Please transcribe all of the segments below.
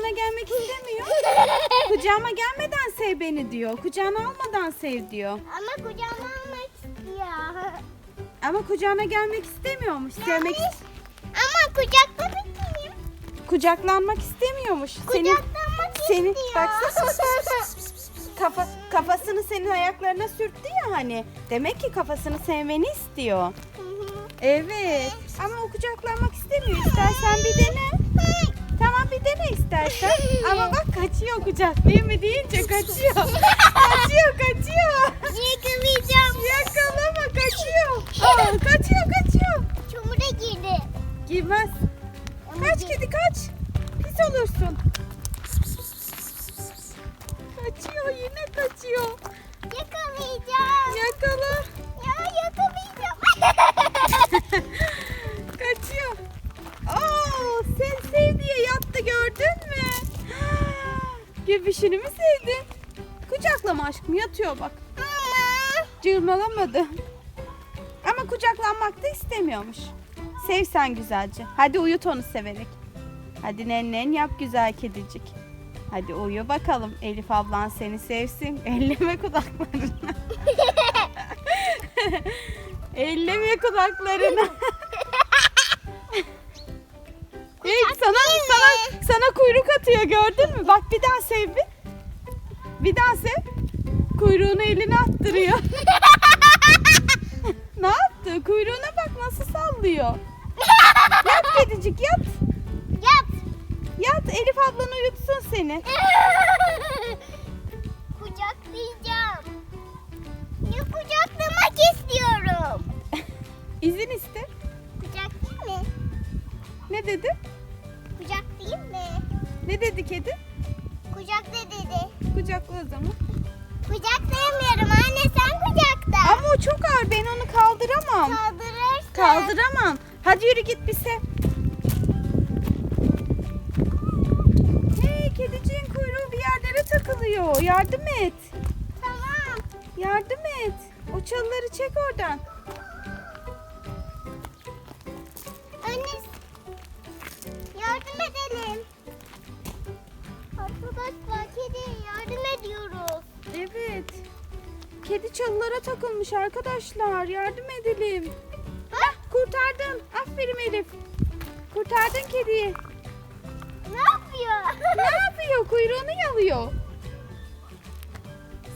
kucağına gelmek istemiyor. Kucağıma gelmeden sev beni diyor. Kucağına almadan sev diyor. Ama kucağıma almak istiyor. Ama kucağına gelmek istemiyormuş. Sevmek ama kucaklamak isteyeyim. kucaklanmak istemiyormuş. Senin Kucaklanmak senin istiyor. baksana kafa kafasını senin ayaklarına sürttü ya hani. Demek ki kafasını sevmeni istiyor. Evet. Ama o kucaklanmak istemiyor. İstersen bir dene. Bir dene istersen. Ama bak kaçıyor kucaklayayım mı deyince kaçıyor. kaçıyor kaçıyor. Yakalayacağım. Yakalama kaçıyor. Aa, kaçıyor kaçıyor. Çamura girdi. Girmez. Kaç kedi kaç. Pis olursun. Kaçıyor yine kaçıyor. Göbüşünü mü sevdin? Kucaklama aşkım yatıyor bak. Ama. Cırmalamadı. Ama kucaklanmak da istemiyormuş. Sev sen güzelce. Hadi uyut onu severek. Hadi nennen yap güzel kedicik. Hadi uyu bakalım. Elif ablan seni sevsin. Elleme kulaklarını. Elleme kulaklarını. Sana kuyruk atıyor gördün mü? Bak bir daha sev bir. Bir daha sev. Kuyruğunu eline attırıyor. ne yaptı? Kuyruğuna bak nasıl sallıyor. Yat kedicik yat. Yap. Yat Elif ablan uyutsun seni. Kucaklayacağım. Ya kucaklamak istiyorum. İzin iste. Kucaklayayım mı? Ne dedi? Ne dedi kedi? Kucakla dedi. Kucakla o zaman. Kucaklayamıyorum anne sen kucakla. Ama o çok ağır ben onu kaldıramam. Kaldırırsın. Kaldıramam. Hadi yürü git bir sev. Hey kediciğin kuyruğu bir yerlere takılıyor. Yardım et. Tamam. Yardım et. O çalıları çek oradan. Anne Arkadaşlar kedi yardım ediyoruz. Evet. Kedi çalılara takılmış arkadaşlar. Yardım edelim. Hah, kurtardın. Aferin Elif. Kurtardın kediyi. Ne yapıyor? Ne yapıyor? Kuyruğunu yalıyor.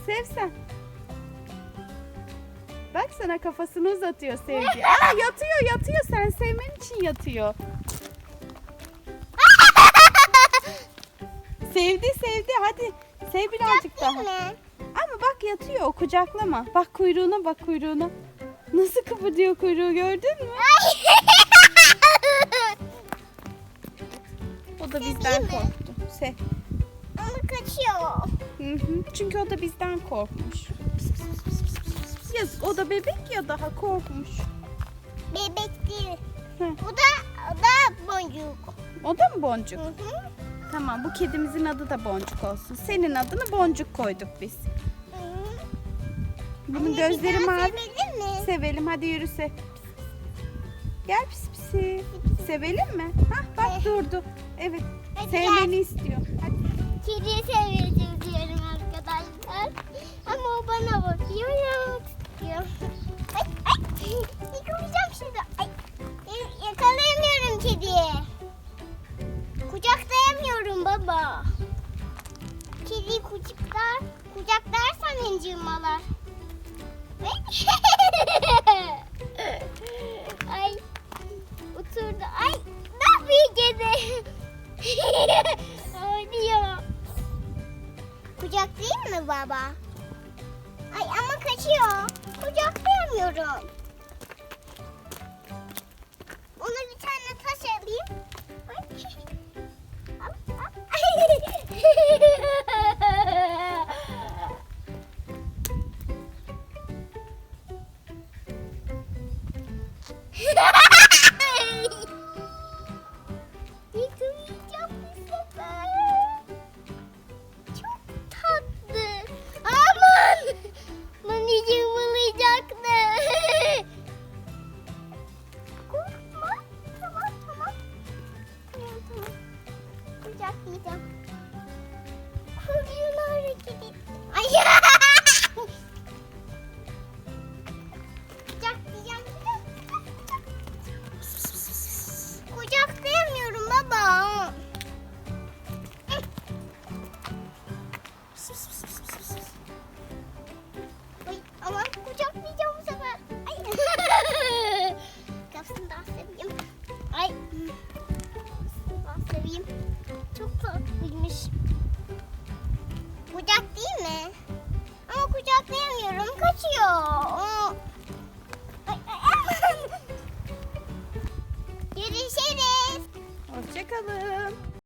Sevsen. Bak sana kafasını uzatıyor sevgi. Aa yatıyor yatıyor. Sen sevmen için yatıyor. Sevdi sevdi. Hadi sev birazcık daha. Mi? Ama bak yatıyor o kucaklama. Bak kuyruğuna bak kuyruğuna. Nasıl kıpırdıyor kuyruğu gördün mü? O da bizden korktu. Sev. Ama kaçıyor. Hı hı. Çünkü o da bizden korkmuş. Yazık o da bebek ya daha korkmuş. Bebek değil. Hı. Bu da, o da boncuk. O da mı boncuk? Hı hı. Tamam bu kedimizin adı da boncuk olsun. Senin adını boncuk koyduk biz. Bunun Anne, gözleri bir daha mavi. sevelim mi? Sevelim hadi yürüse. Gel pis pisi. Sevelim mi? Hah bak Eh. durdu. Evet. Hadi Sevmeni istiyor. Hadi. Kediyi seviyorum diyorum arkadaşlar. Ama o bana bakıyor ya. istiyor. Ay ay. Yıkamayacağım şimdi. Ay. Kucaklarsam beni cırmalar. Ay. Oturdu. Ay. Ne yapıyor kedi? Oynuyor. Kucaklayayım mı baba? Ay ama kaçıyor. Kucaklayamıyorum. Ona bir tane taş alayım. ひでだ